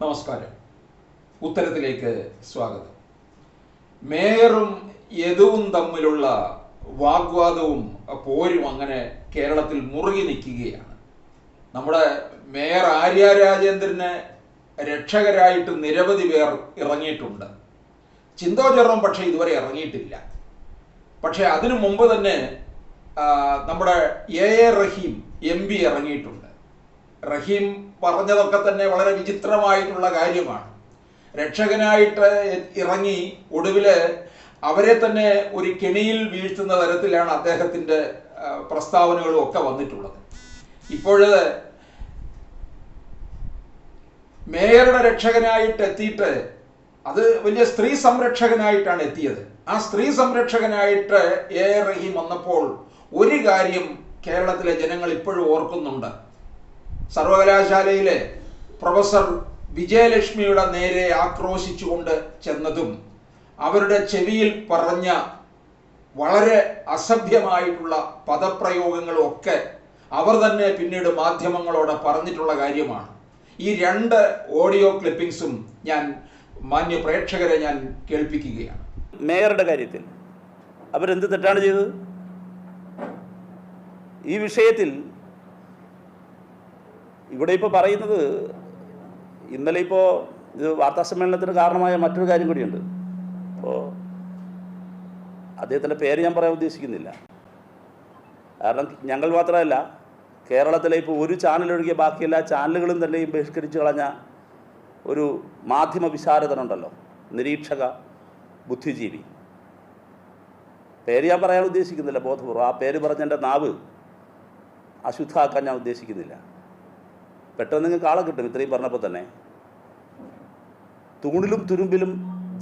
നമസ്കാരം. ഉത്തരത്തിലേക്ക് സ്വാഗതം. മേയറും യദുവും തമ്മിലുള്ള വാഗ്വാദവും പോരും അങ്ങനെ കേരളത്തിൽ മുറുകി നിൽക്കുകയാണ്. നമ്മുടെ മേയർ ആര്യ രാജേന്ദ്രന് രക്ഷകരായിട്ട് നിരവധി പേർ ഇറങ്ങിയിട്ടുണ്ട്. ചിന്തോ ചെറും പക്ഷേ ഇതുവരെ ഇറങ്ങിയിട്ടില്ല. പക്ഷേ അതിനു മുമ്പ് തന്നെ നമ്മുടെ A A Rahim M P ഇറങ്ങിയിട്ടുണ്ട്. റഹീം പറഞ്ഞതൊക്കെ തന്നെ വളരെ വിചിത്രമായിട്ടുള്ള കാര്യമാണ്. രക്ഷകനായിട്ട് ഇറങ്ങി ഒടുവിൽ അവരെ തന്നെ ഒരു കെണിയിൽ വീഴ്ത്തുന്ന തരത്തിലാണ് അദ്ദേഹത്തിന്റെ പ്രസ്താവനകളും ഒക്കെ വന്നിട്ടുള്ളത്. ഇപ്പോഴ് മേയറുടെ രക്ഷകനായിട്ട് എത്തിയിട്ട് അത് വലിയ സ്ത്രീ സംരക്ഷകനായിട്ടാണ് എത്തിയത്. ആ സ്ത്രീ സംരക്ഷകനായിട്ട് എ റഹീം വന്നപ്പോൾ ഒരു കാര്യം കേരളത്തിലെ ജനങ്ങൾ ഇപ്പോഴും ഓർക്കുന്നുണ്ട്. സർവകലാശാലയിലെ പ്രൊഫസർ വിജയലക്ഷ്മിയുടെ നേരെ ആക്രോശിച്ചുകൊണ്ട് ചെന്നതും അവരുടെ ചെവിയിൽ പറഞ്ഞ വളരെ അസഭ്യമായിട്ടുള്ള പദപ്രയോഗങ്ങളും ഒക്കെ അവർ തന്നെ പിന്നീട് മാധ്യമങ്ങളോട് പറഞ്ഞിട്ടുള്ള കാര്യമാണ്. ഈ രണ്ട് ഓഡിയോ ക്ലിപ്പിംഗ്സും ഞാൻ മാന്യ പ്രേക്ഷകരെ ഞാൻ കേൾപ്പിക്കുകയാണ്. മേയറുടെ കാര്യത്തിൽ അവരെന്ത് തെറ്റാണ് ചെയ്തത്? ഈ വിഷയത്തിൽ ഇവിടെ ഇപ്പോൾ പറയുന്നത് ഇന്നലെ ഇപ്പോൾ ഇത് വാർത്താ സമ്മേളനത്തിന് കാരണമായ മറ്റൊരു കാര്യം കൂടിയുണ്ട്. അപ്പോൾ അദ്ദേഹത്തിന്റെ പേര് ഞാൻ പറയാൻ ഉദ്ദേശിക്കുന്നില്ല. കാരണം ഞങ്ങൾ മാത്രമല്ല കേരളത്തിലെ ഇപ്പോൾ ഒരു ചാനൽ ഒഴികെ ബാക്കി എല്ലാ ചാനലുകളും തന്നെ ബഹിഷ്കരിച്ച് കളഞ്ഞ ഒരു മാധ്യമ വിശാരദനുണ്ടല്ലോ നിരീക്ഷക ബുദ്ധിജീവി. പേര് ഞാൻ പറയാൻ ഉദ്ദേശിക്കുന്നില്ല ബോധപൂർവം ആ പേര് പറഞ്ഞ എന്റെ നാവ് അശുദ്ധാക്കാൻ ഞാൻ ഉദ്ദേശിക്കുന്നില്ല. പെട്ടെന്ന് നിങ്ങൾക്ക് ആളെ കിട്ടും ഇത്രയും പറഞ്ഞപ്പോൾ തന്നെ. തൂണിലും തുരുമ്പിലും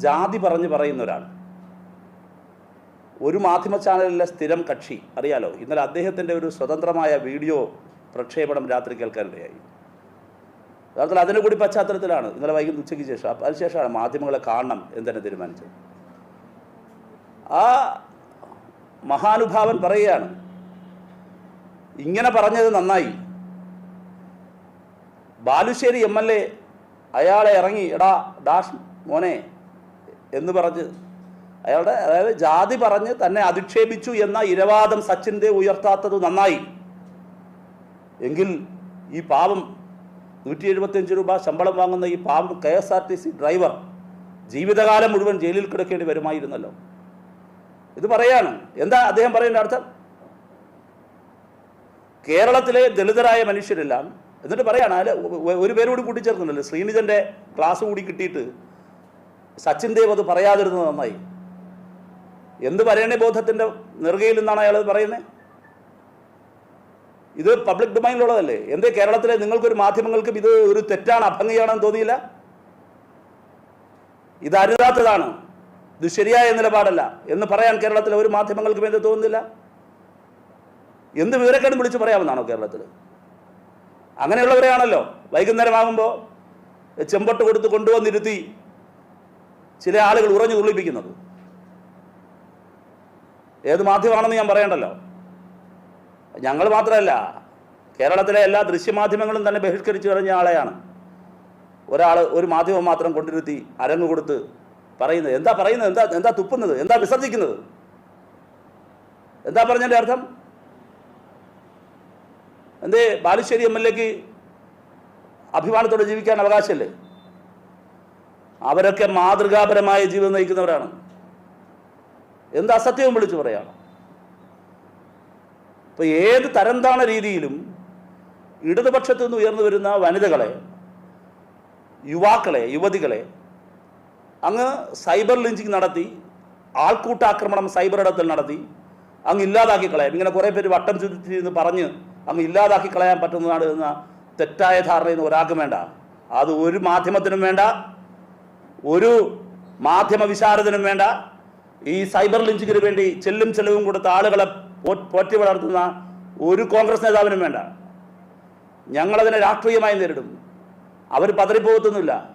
ജാതി പറഞ്ഞ് പറയുന്ന ഒരാൾ ഒരു മാധ്യമ ചാനലിലെ സ്ഥിരം കക്ഷി അറിയാലോ? ഇന്നലെ അദ്ദേഹത്തിന്റെ ഒരു സ്വതന്ത്രമായ വീഡിയോ പ്രക്ഷേപണം രാത്രി കേൾക്കാനിടയായി. യഥാർത്ഥത്തിൽ അതിനെ കൂടി പശ്ചാത്തലത്തിലാണ്. ഇന്നലെ വൈകുന്നേരം ഉച്ചയ്ക്ക് ശേഷം അതിനുശേഷമാണ് മാധ്യമങ്ങളെ കാണണം എന്ന് തന്നെ തീരുമാനിച്ചത്. ആ മഹാനുഭാവൻ പറയുകയാണ് ഇങ്ങനെ പറഞ്ഞത് നന്നായി. ബാലുശ്ശേരി എം എൽ എ അയാളെ ഇറങ്ങി എടാ ഡാഷ് മോനെ എന്ന് പറഞ്ഞ് അയാളുടെ അതായത് ജാതി പറഞ്ഞ് തന്നെ അധിക്ഷേപിച്ചു എന്ന ഇരവാദം സച്ചിൻ ദേവ് ഉയർത്താത്തത് നന്നായി. എങ്കിൽ ഈ പാവം നൂറ്റി എഴുപത്തിയഞ്ച് രൂപ ശമ്പളം വാങ്ങുന്ന ഈ പാവം K S R T C driver ജീവിതകാലം മുഴുവൻ ജയിലിൽ കിടക്കേണ്ടി വരുമായിരുന്നല്ലോ. ഇത് പറയാണ്. എന്താ അദ്ദേഹം പറയേണ്ട അർത്ഥം? കേരളത്തിലെ ദളിതരായ മനുഷ്യരെല്ലാം എന്നിട്ട് പറയാണ് അതിൽ ഒരു പേരോട് കൂട്ടിച്ചേർക്കുന്നുണ്ടല്ലോ ശ്രീനിജന്റെ ക്ലാസ് കൂടി കിട്ടിയിട്ട് സച്ചിൻ ദേവ് അത് പറയാതിരുന്നത് നന്നായി. എന്ത് പറയണേ ബോധത്തിന്റെ നെറുകയിൽ നിന്നാണ് അയാൾ പറയുന്നത് ഇത് പബ്ലിക് ഡൊമൈനിലുള്ളതല്ലേ എന്തേ കേരളത്തിലെ നിങ്ങൾക്കൊരു മാധ്യമങ്ങൾക്കും ഇത് ഒരു തെറ്റാണ് അഭംഗിയാണെന്ന് തോന്നിയില്ല? ഇത് അരുതാത്തതാണ്. ഇത് ശരിയായ നിലപാടല്ല. എന്ന് പറയാൻ കേരളത്തിലെ ഒരു മാധ്യമങ്ങൾക്കും എന്ത് തോന്നുന്നില്ല? എന്ത് വിവരക്കേടും വിളിച്ച് പറയാമെന്നാണോ കേരളത്തിൽ അങ്ങനെയുള്ളവരെയാണല്ലോ. വൈകുന്നേരമാകുമ്പോൾ ചെമ്പട്ട് കൊടുത്ത് കൊണ്ടുവന്നിരുത്തി ചില ആളുകൾ ഉറഞ്ഞു തുള്ളിപ്പിക്കുന്നത്. ഏത് മാധ്യമമാണെന്ന് ഞാൻ പറയണ്ടല്ലോ. ഞങ്ങൾ മാത്രമല്ല കേരളത്തിലെ എല്ലാ ദൃശ്യമാധ്യമങ്ങളും തന്നെ ബഹിഷ്കരിച്ചു കഴിഞ്ഞ ആളെയാണ്. ഒരാൾ ഒരു മാധ്യമം മാത്രം കൊണ്ടിരുത്തി അരങ്ങ് കൊടുത്ത് പറയുന്നത്. എന്താ പറയുന്നത്? എന്താ എന്താ തുപ്പുന്നത്? എന്താ വിസർജിക്കുന്നത്? എന്താ പറഞ്ഞതിന്റെ അർത്ഥം? എന്തേ? ബാലുശ്ശേരി എം എൽ എക്ക് അഭിമാനത്തോടെ ജീവിക്കാൻ അവകാശമല്ലേ? അവരൊക്കെ മാതൃകാപരമായ ജീവിതം നയിക്കുന്നവരാണ്. എന്ത് അസത്യവും വിളിച്ചു പറയാണ്. ഇപ്പൊ ഏത് തരംതാണ രീതിയിലും ഇടതുപക്ഷത്തു നിന്ന് ഉയർന്നു വരുന്ന വനിതകളെ യുവാക്കളെ യുവതികളെ അങ്ങ് സൈബർ ലിഞ്ചിങ് നടത്തി ആൾക്കൂട്ടാക്രമണം സൈബർ ഇടത്തിൽ നടത്തി അങ്ങ് ഇല്ലാതാക്കി കളയാം. ഇങ്ങനെ കുറേ പേര് വട്ടം എന്ന് പറഞ്ഞ് അങ്ങ് ഇല്ലാതാക്കി കളയാൻ പറ്റുന്നതാണ് എന്ന തെറ്റായ ധാരണയൊന്നും ഒരാൾക്കും വേണ്ട. അത് ഒരു മാധ്യമത്തിനും വേണ്ട. ഒരു മാധ്യമ വിശാരദനും വേണ്ട. ഈ സൈബർ ലിഞ്ചിങ്ങിന് വേണ്ടി ചെല്ലും ചെലവും കൊടുത്ത ആളുകളെ പോറ്റി വളർത്തുന്ന ഒരു കോൺഗ്രസ് നേതാവിനും വേണ്ട. ഞങ്ങളതിനെ രാഷ്ട്രീയമായി നേരിടും. അവർ പതറിപ്പോകത്തൊന്നുമില്ല.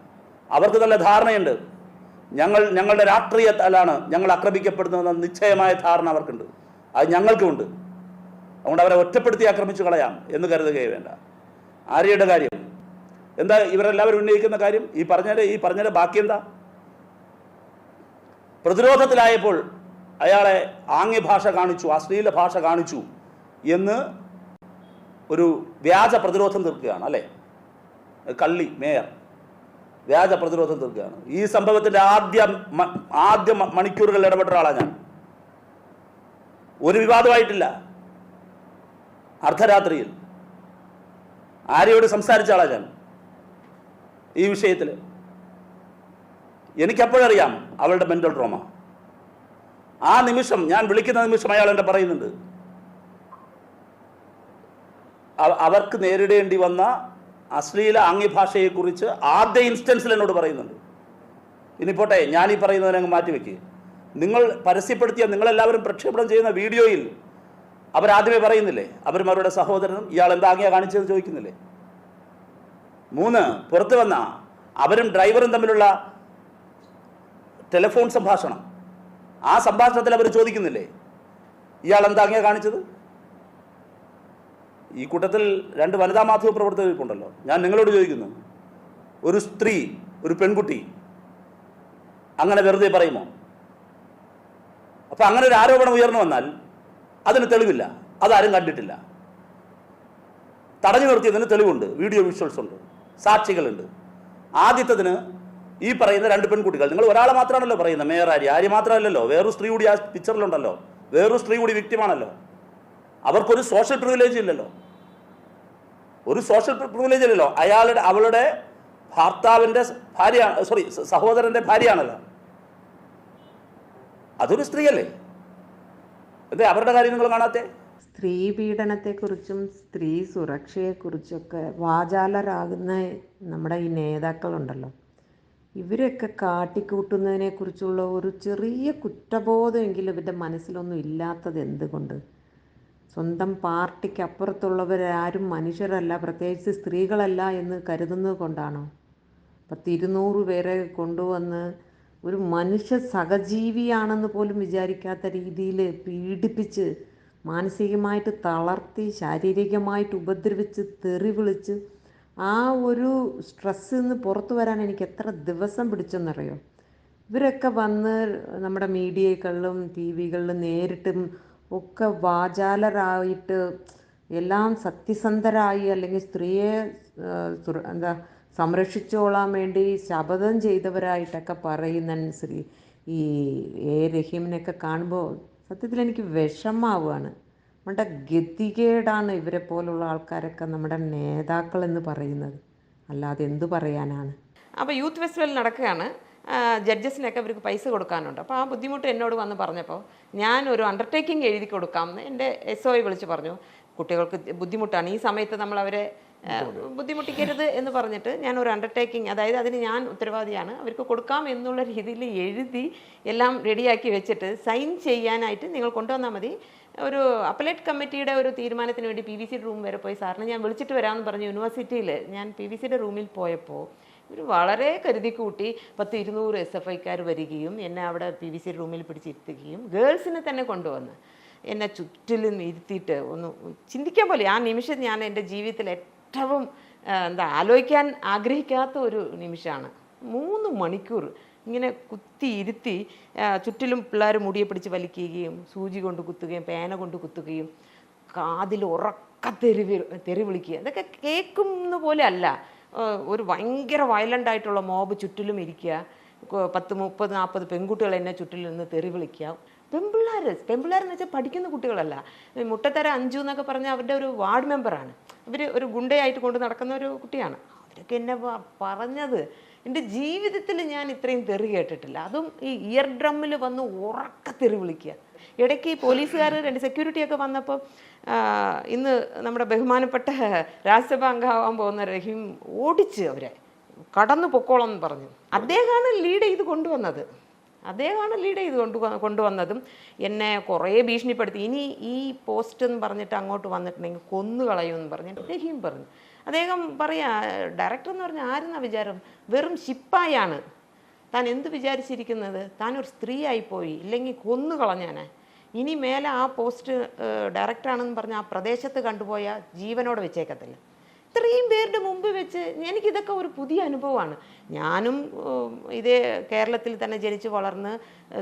അവർക്ക് നല്ല ധാരണയുണ്ട്. ഞങ്ങൾ ഞങ്ങളുടെ രാഷ്ട്രീയത്താലാണ് ഞങ്ങൾ ആക്രമിക്കപ്പെടുന്നതെന്ന നിശ്ചയമായ ധാരണ അവർക്കുണ്ട്. അത് ഞങ്ങൾക്കുമുണ്ട്. അതുകൊണ്ട് അവരെ ഒറ്റപ്പെടുത്തി ആക്രമിച്ചു കളയാം എന്ന് കരുതുകയേ വേണ്ട. ആര്യയുടെ കാര്യം. എന്താ ഇവരെല്ലാവരും ഉന്നയിക്കുന്ന കാര്യം? ഈ പറഞ്ഞതിന്റെ ഈ പറഞ്ഞതിന്റെ ബാക്കി എന്താ പ്രതിരോധത്തിലായപ്പോൾ അയാളെ ആംഗ്യഭാഷ കാണിച്ചു അശ്ലീല ഭാഷ കാണിച്ചു എന്ന് ഒരു വ്യാജ പ്രതിരോധം തീർക്കുകയാണ് അല്ലേ? കള്ളി മേയർ. വ്യാജ പ്രതിരോധം തീർക്കുകയാണ്. ഈ സംഭവത്തിന്റെ ആദ്യ ആദ്യ മണിക്കൂറുകളിൽ ഇടപെട്ട ഒരാളാണ് ഞാൻ. ഒരു വിവാദമായിട്ടില്ല. അർദ്ധരാത്രിയിൽ. ആരെയോട് സംസാരിച്ച ആളാണ് ഞാൻ ഈ വിഷയത്തിൽ എനിക്കപ്പോഴറിയാം അവളുടെ മെന്റൽ ട്രോമ ആ നിമിഷം ഞാൻ വിളിക്കുന്ന നിമിഷം അയാൾ എന്നെ പറയുന്നുണ്ട്. അവർക്ക് നേരിടേണ്ടി വന്ന അശ്ലീല ആംഗ്യഭാഷയെക്കുറിച്ച് ആദ്യ ഇൻസ്റ്റൻസിൽ എന്നോട് പറയുന്നുണ്ട്. ഇനി പോട്ടെ ഞാൻ ഈ പറയുന്നതിനെ മാറ്റിവെക്കുക നിങ്ങൾ പരസ്യപ്പെടുത്തിയ നിങ്ങളെല്ലാവരും പ്രക്ഷേപണം ചെയ്യുന്ന വീഡിയോയിൽ അവരാദ്യമേ പറയുന്നില്ലേ? അവരും അവരുടെ സഹോദരനും ഇയാൾ എന്താ ആംഗ്യ കാണിച്ചതെന്ന് ചോദിക്കുന്നില്ലേ? മൂന്ന് പുറത്തു വന്ന അവരും ഡ്രൈവറും തമ്മിലുള്ള ടെലിഫോൺ സംഭാഷണം. ആ സംഭാഷണത്തിൽ അവർ ചോദിക്കുന്നില്ലേ? ഇയാൾ എന്താ കാണിച്ചത്? ഈ കൂട്ടത്തിൽ രണ്ട് വനിതാ മാധ്യമ പ്രവർത്തകർക്കുണ്ടല്ലോ ഞാൻ നിങ്ങളോട് ചോദിക്കുന്നു. ഒരു സ്ത്രീ ഒരു പെൺകുട്ടി അങ്ങനെ വെറുതെ പറയുമോ? അപ്പം അങ്ങനെ ഒരു ആരോപണം ഉയർന്നു വന്നാൽ അതിന് തെളിവില്ല. അതാരും കണ്ടിട്ടില്ല. തടഞ്ഞു നിർത്തിയതിന് തെളിവുണ്ട്. വീഡിയോ വിഷ്വൽസ് ഉണ്ട്. സാക്ഷികളുണ്ട്. ആദ്യത്തതിന് ഈ പറയുന്ന രണ്ട് പെൺകുട്ടികൾ. നിങ്ങൾ ഒരാളെ മാത്രമാണല്ലോ പറയുന്നത്. മേയർ ആര്യ ആര്യ മാത്രമല്ലല്ലോ. വേറൊരു സ്ത്രീ കൂടി ആ പിക്ചറിലുണ്ടല്ലോ വേറൊരു സ്ത്രീ കൂടി വ്യക്തിമാണല്ലോ അവർക്കൊരു സോഷ്യൽ പ്രിവിലേജ് ഇല്ലല്ലോ. ഒരു സോഷ്യൽ പ്രിവിലേജ് ഇല്ലല്ലോ. അയാളുടെ അവളുടെ ഭർത്താവിന്റെ ഭാര്യ സോറി സഹോദരന്റെ ഭാര്യയാണല്ലോ. അതൊരു സ്ത്രീയല്ലേ? എന്തേ അവരുടെ കാര്യം നിങ്ങൾ കാണാത്തേ? സ്ത്രീ പീഡനത്തെക്കുറിച്ചും സ്ത്രീ സുരക്ഷയെക്കുറിച്ചൊക്കെ വാചാലരാകുന്ന നമ്മുടെ ഈ നേതാക്കളുണ്ടല്ലോ. ഇവരൊക്കെ കാട്ടിക്കൂട്ടുന്നതിനെക്കുറിച്ചുള്ള ഒരു ചെറിയ കുറ്റബോധമെങ്കിലും ഇവരുടെ മനസ്സിലൊന്നും ഇല്ലാത്തത് എന്തുകൊണ്ട്? സ്വന്തം പാർട്ടിക്ക് അപ്പുറത്തുള്ളവരാരും മനുഷ്യരല്ല പ്രത്യേകിച്ച് സ്ത്രീകളല്ല എന്ന് കരുതുന്നത് കൊണ്ടാണോ? പത്തിരുന്നൂറ് പേരെ കൊണ്ടുവന്ന് ഒരു മനുഷ്യ സഹജീവിയാണെന്ന് പോലും വിചാരിക്കാത്ത രീതിയിൽ പീഡിപ്പിച്ച് മാനസികമായിട്ട് തളർത്തി ശാരീരികമായിട്ട് ഉപദ്രവിച്ച് തെറി വിളിച്ച് ആ ഒരു സ്ട്രെസ്സിൽ നിന്ന് പുറത്തു വരാൻ എനിക്ക് എത്ര ദിവസം പിടിച്ചെന്നറിയോ? ഇവരൊക്കെ വന്ന് നമ്മുടെ മീഡിയകളിലും ടി വികളിലും നേരിട്ടും ഒക്കെ വാചാലരായിട്ട് എല്ലാം സത്യസന്ധരായി അല്ലെങ്കിൽ സ്ത്രീയെ എന്താ സംരക്ഷിച്ചോളാൻ വേണ്ടി ശപഥം ചെയ്തവരായിട്ടൊക്കെ പറയുന്ന ശ്രീ ഈ എ രഹീമിനെയൊക്കെ കാണുമ്പോൾ സത്യത്തിൽ എനിക്ക് വിഷമാവുകയാണ് നമ്മുടെ ഗതികേടാണ് ഇവരെ പോലുള്ള ആൾക്കാരൊക്കെ നമ്മുടെ നേതാക്കൾ എന്ന് പറയുന്നത്. അല്ലാതെ എന്തു പറയാനാണ്? അപ്പോൾ യൂത്ത് ഫെസ്റ്റിവൽ നടക്കുകയാണ്. ജഡ്ജസിനൊക്കെ അവർക്ക് പൈസ കൊടുക്കാനുണ്ട്. അപ്പോൾ ആ ബുദ്ധിമുട്ട് എന്നോട് വന്ന് പറഞ്ഞപ്പോൾ ഞാൻ ഒരു അണ്ടർടേക്കിംഗ് എഴുതി കൊടുക്കാമെന്ന് എന്റെ എസ് ഒ വിളിച്ച് പറഞ്ഞു. കുട്ടികൾക്ക് ബുദ്ധിമുട്ടാണ്. ഈ സമയത്ത് നമ്മൾ അവരെ ബുദ്ധിമുട്ടിക്കരുത് എന്ന് പറഞ്ഞിട്ട് ഞാൻ ഒരു അണ്ടർടേക്കിംഗ് അതായത് അതിന് ഞാൻ ഉത്തരവാദിയാണ്. അവർക്ക് കൊടുക്കാം എന്നുള്ള രീതിയിൽ എഴുതി എല്ലാം റെഡിയാക്കി വെച്ചിട്ട് സൈൻ ചെയ്യാനായിട്ട് നിങ്ങൾ കൊണ്ടുവന്നാൽ മതി. ഒരു അപ്പലേറ്റ് കമ്മിറ്റിയുടെ ഒരു തീരുമാനത്തിന് വേണ്ടി പി വി സിയുടെ റൂം വരെ പോയി. സാറിന് ഞാൻ വിളിച്ചിട്ട് വരാമെന്ന് പറഞ്ഞു യൂണിവേഴ്സിറ്റിയിൽ ഞാൻ പി വി സിയുടെ റൂമിൽ പോയപ്പോൾ ഇവർ വളരെ കരുതി കൂട്ടി പത്ത് ഇരുന്നൂറ് എസ് എഫ് ഐക്കാർ വരികയും എന്നെ അവിടെ പി വി സി റൂമിൽ പിടിച്ചിരുത്തുകയും ഗേൾസിനെ തന്നെ കൊണ്ടുവന്ന് എന്നെ ചുറ്റിലും ഇരുത്തിയിട്ട് ഒന്ന് ചിന്തിക്കാൻ പോലെ ആ നിമിഷം ഞാൻ എന്റെ ജീവിതത്തിൽ ഏറ്റവും എന്താ ആലോചിക്കാൻ ആഗ്രഹിക്കാത്ത ഒരു നിമിഷമാണ്. മൂന്ന് മണിക്കൂർ ഇങ്ങനെ കുത്തി ഇരുത്തി ചുറ്റിലും പിള്ളേർ മുടിയെ പിടിച്ച് വലിക്കുകയും സൂചി കൊണ്ട് കുത്തുകയും പേന കൊണ്ട് കുത്തുകയും കാതിൽ ഉറക്ക തെറി തെറി വിളിക്കുക. ഇതൊക്കെ കേൾക്കുന്ന പോലെ അല്ല. ഒരു ഭയങ്കര വയലന്റ് ആയിട്ടുള്ള മോബ് ചുറ്റിലും ഇരിക്കുക. പത്ത് മുപ്പത് നാൽപ്പത് പെൺകുട്ടികൾ എന്നെ ചുറ്റിൽ നിന്ന് തെറി വിളിക്കുക. പെൺപിള്ളേർ പെൺപിള്ളേരെന്ന് വെച്ചാൽ പഠിക്കുന്ന കുട്ടികളല്ല. മുട്ടത്തര അഞ്ചു എന്നൊക്കെ പറഞ്ഞാൽ അവരുടെ ഒരു വാർഡ് മെമ്പറാണ്. അവർ ഒരു ഗുണ്ടയായിട്ട് കൊണ്ട് നടക്കുന്ന ഒരു കുട്ടിയാണ്. അവരൊക്കെ എന്നെ പറഞ്ഞത്. എന്റെ ജീവിതത്തിൽ ഞാൻ ഇത്രയും തെറി കേട്ടിട്ടില്ല. അതും ഈ ഇയർ ഡ്രമ്മിൽ വന്ന് ഉറക്ക തെറി വിളിക്കുക. ഇടയ്ക്ക് ഈ പോലീസുകാർ രണ്ട് സെക്യൂരിറ്റിയൊക്കെ വന്നപ്പോൾ ഇന്ന് നമ്മുടെ ബഹുമാനപ്പെട്ട രാജ്യസഭ അംഗമാവാൻ പോകുന്ന രഹീം ഓടിച്ച് അവരെ കടന്നു പൊക്കോളം എന്ന് പറഞ്ഞു. അദ്ദേഹമാണ് ലീഡ് ചെയ്ത് കൊണ്ടുവന്നത്. അദ്ദേഹമാണ് ലീഡ് ചെയ്ത് കൊണ്ട് കൊണ്ടുവന്നതും എന്നെ കുറേ ഭീഷണിപ്പെടുത്തി. ഇനി ഈ പോസ്റ്റ് എന്ന് പറഞ്ഞിട്ട് അങ്ങോട്ട് വന്നിട്ടുണ്ടെങ്കിൽ കൊന്നു എന്ന് പറഞ്ഞ് അദ്ദേഹം പറഞ്ഞു. അദ്ദേഹം പറയാ ഡയറക്ടർ എന്ന് പറഞ്ഞാൽ ആരെന്നാ വിചാരം? വെറും ശിപ്പായാണ്. താൻ എന്ത് വിചാരിച്ചിരിക്കുന്നത്? താനൊരു ഒരു സ്ത്രീ ആയിപ്പോയി ഇല്ലെങ്കിൽ കൊന്നു കളഞ്ഞാനെ. ഇനി മേലെ ആ പോസ്റ്റ് ഡയറക്ടറാണെന്ന് പറഞ്ഞ ആ പ്രദേശത്ത് കണ്ടുപോയ ജീവനോട് വെച്ചേക്കത്തില്ല. ഇത്രയും പേരുടെ മുമ്പ് വെച്ച് എനിക്കിതൊക്കെ ഒരു പുതിയ അനുഭവമാണ്. ഞാനും ഇതേ കേരളത്തിൽ തന്നെ ജനിച്ച് വളർന്ന്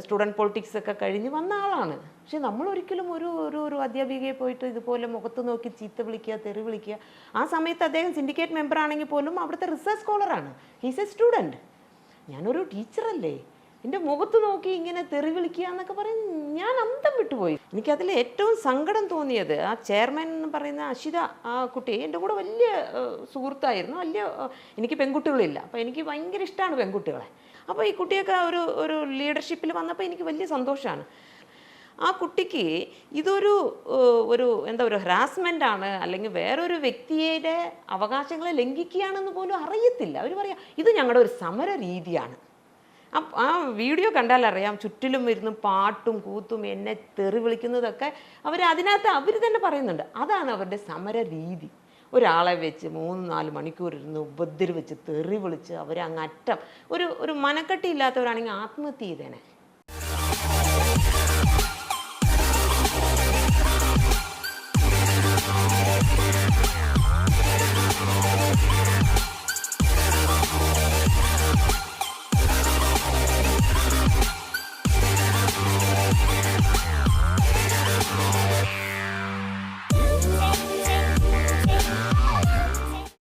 സ്റ്റുഡന്റ് പൊളിറ്റിക്സ് ഒക്കെ കഴിഞ്ഞ് വന്ന ആളാണ്. പക്ഷെ നമ്മൾ ഒരിക്കലും ഒരു ഒരു ഒരു അധ്യാപികയെ പോയിട്ട് ഇതുപോലെ മുഖത്ത് നോക്കി ചീത്ത വിളിക്കുക തെറി വിളിക്കുക ആ സമയത്ത് അദ്ദേഹം സിൻഡിക്കേറ്റ് മെമ്പർ ആണെങ്കിൽ പോലും അവിടുത്തെ റിസർച്ച് സ്കോളറാണ്. ഹീസ് എ സ്റ്റുഡന്റ് ഞാനൊരു ടീച്ചറല്ലേ. എന്റെ മുഖത്ത് നോക്കി ഇങ്ങനെ തെറി വിളിക്കുക എന്നൊക്കെ പറയും ഞാൻ അന്തം വിട്ടുപോയി എനിക്കതിൽ ഏറ്റവും സങ്കടം തോന്നിയത് ആ ചെയർമാൻ എന്ന് പറയുന്ന അഷിത ആ കുട്ടി എന്റെ കൂടെ വലിയ സുഹൃത്തായിരുന്നു. വലിയ എനിക്ക് പെൺകുട്ടികളില്ല. അപ്പോൾ എനിക്ക് ഭയങ്കര ഇഷ്ടമാണ് പെൺകുട്ടികളെ. അപ്പോൾ ഈ കുട്ടിയൊക്കെ ഒരു ഒരു ലീഡർഷിപ്പിൽ വന്നപ്പോൾ എനിക്ക് വലിയ സന്തോഷമാണ് ആ കുട്ടിക്ക് ഇതൊരു ഒരു എന്താ ഒരു ഹറാസ്മെന്റ് ആണ് അല്ലെങ്കിൽ വേറൊരു വ്യക്തിയുടെ അവകാശങ്ങളെ ലംഘിക്കുകയാണെന്ന് പോലും അറിയത്തില്ല. അവർ പറയാം ഇത് ഞങ്ങളുടെ ഒരു സമര രീതിയാണ് ആ വീഡിയോ കണ്ടാൽ അറിയാം. ചുറ്റിലും ഇരുന്ന് പാട്ടും കൂത്തും എന്നെ തെറി വിളിക്കുന്നതൊക്കെ അവർ അതിനകത്ത് അവർ തന്നെ പറയുന്നുണ്ട്. അതാണ് അവരുടെ സമര രീതി ഒരാളെ വെച്ച് മൂന്ന് നാല് മണിക്കൂർ ഇരുന്ന് ഉപദ്രവിച്ച് തെറി വിളിച്ച് അവരങ്ങറ്റം ഒരു ഒരു മനക്കെട്ടി ഇല്ലാത്തവരാണെങ്കിൽ ആത്മഹത്യ ചെയ്തേനെ.